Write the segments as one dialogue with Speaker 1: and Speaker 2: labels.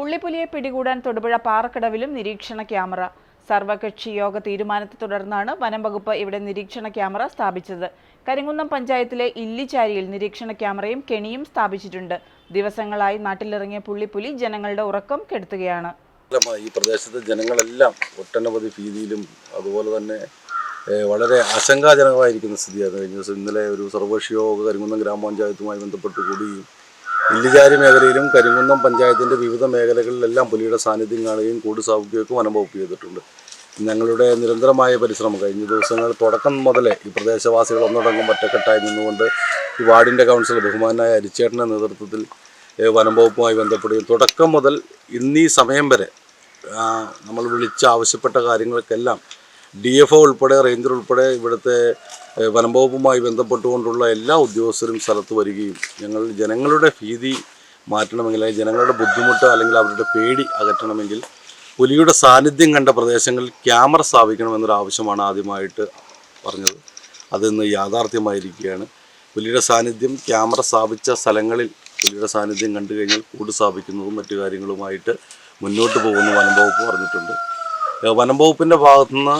Speaker 1: പുള്ളിപ്പുലിയെ പിടികൂടാൻ തൊടുപുഴ പാറക്കടവിലും നിരീക്ഷണ ക്യാമറ. സർവകക്ഷി യോഗ തീരുമാനത്തെ തുടർന്നാണ് വനം വകുപ്പ് ഇവിടെ നിരീക്ഷണ ക്യാമറ സ്ഥാപിച്ചത്. കരിങ്കുന്നം പഞ്ചായത്തിലെ ഇല്ലിച്ചാരിയിൽ നിരീക്ഷണ ക്യാമറയും കെണിയും സ്ഥാപിച്ചിട്ടുണ്ട്. ദിവസങ്ങളായി നാട്ടിലിറങ്ങിയ പുള്ളിപ്പുലി ജനങ്ങളുടെ ഉറക്കം കെടുത്തുകയാണ്.
Speaker 2: ഈ പ്രദേശത്തെ ജനങ്ങളെല്ലാം ഒട്ടനവധി ഭീതിയിലും അതുപോലെ തന്നെ വളരെ ആശങ്കാജനകമായിരിക്കുന്ന സ്ഥിതിയാണ് കഴിഞ്ഞ ദിവസം ഇന്നലെ ഒരു സർവകക്ഷി യോഗ കരിങ്കുന്നം ഗ്രാമപഞ്ചായത്തുമായി ബന്ധപ്പെട്ട് കൂടിയും ഇല്ലിജാരി മേഖലയിലും കരിങ്കുന്നം പഞ്ചായത്തിന്റെ വിവിധ മേഖലകളിലെല്ലാം പുലിയുടെ സാന്നിധ്യം കാണുകയും കൂട് സ്ഥാപിക്കുകയൊക്കെ വനം വകുപ്പ് ചെയ്തിട്ടുണ്ട്. ഞങ്ങളുടെ നിരന്തരമായ പരിശ്രമം കഴിഞ്ഞ ദിവസങ്ങൾ തുടക്കം മുതലേ ഈ പ്രദേശവാസികൾ ഒന്നടങ്കം ഒറ്റക്കെട്ടായി നിന്നുകൊണ്ട് ഈ വാർഡിന്റെ കൗൺസിലർ ബഹുമാനായ അരിച്ചേട്ടന്റെ നേതൃത്വത്തിൽ വനംവകുപ്പുമായി വനം വകുപ്പുമായി ബന്ധപ്പെടുകയും തുടക്കം മുതൽ ഇന്നീ സമയം വരെ നമ്മൾ വിളിച്ച് ആവശ്യപ്പെട്ട കാര്യങ്ങൾക്കെല്ലാം ഡി എഫ് ഒ ഉൾപ്പെടെ റേഞ്ചർ ഉൾപ്പെടെ ഇവിടുത്തെ വനംവകുപ്പുമായി വനം വകുപ്പുമായി ബന്ധപ്പെട്ടുകൊണ്ടുള്ള എല്ലാ ഉദ്യോഗസ്ഥരും സ്ഥലത്ത് വരികയും ഞങ്ങൾ ജനങ്ങളുടെ ഭീതി മാറ്റണമെങ്കിൽ അല്ലെങ്കിൽ ജനങ്ങളുടെ ബുദ്ധിമുട്ട് അല്ലെങ്കിൽ അവരുടെ പേടി അകറ്റണമെങ്കിൽ പുലിയുടെ സാന്നിധ്യം കണ്ട പ്രദേശങ്ങളിൽ ക്യാമറ സ്ഥാപിക്കണമെന്നൊരു ആവശ്യമാണ് ആദ്യമായിട്ട് പറഞ്ഞത്. അതിന്ന് യാഥാർത്ഥ്യമായിരിക്കുകയാണ്. പുലിയുടെ സാന്നിധ്യം ക്യാമറ സ്ഥാപിച്ച സ്ഥലങ്ങളിൽ പുലിയുടെ സാന്നിധ്യം കണ്ടു കഴിഞ്ഞാൽ കൂട് സ്ഥാപിക്കുന്നതും മറ്റു കാര്യങ്ങളുമായിട്ട് മുന്നോട്ട് പോകുന്ന വനംവകുപ്പ് പറഞ്ഞിട്ടുണ്ട്. വനം വകുപ്പിന്റെ ഭാഗത്തുനിന്ന്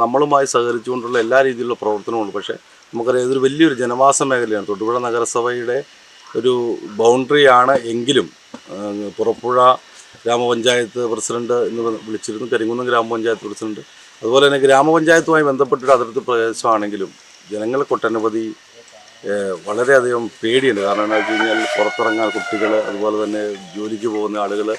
Speaker 2: നമ്മളുമായി സഹകരിച്ചുകൊണ്ടുള്ള എല്ലാ രീതിയിലുള്ള പ്രവർത്തനമുണ്ട് പക്ഷേ നമുക്കറിയാം ഇതൊരു വലിയൊരു ജനവാസ മേഖലയാണ്. തൊടുപുഴ നഗരസഭയുടെ ഒരു ബൗണ്ടറിയാണ് എങ്കിലും പുറപ്പുഴ ഗ്രാമപഞ്ചായത്ത് പ്രസിഡന്റ് എന്ന് വിളിച്ചിരുന്നു. കരിങ്കുന്നം ഗ്രാമപഞ്ചായത്ത് പ്രസിഡന്റ്. അതുപോലെ തന്നെ ഗ്രാമപഞ്ചായത്തുമായി ബന്ധപ്പെട്ടൊരു അതിർത്തി പ്രദേശമാണെങ്കിലും ജനങ്ങൾ ഒട്ടനവധി ഏഹ് വളരെയധികം പേടിയുണ്ട്. കാരണം എന്താ വെച്ച് കഴിഞ്ഞാൽ പുറത്തിറങ്ങാൻ കുട്ടികൾ അതുപോലെ തന്നെ ജോലിക്ക് പോകുന്ന ആളുകൾ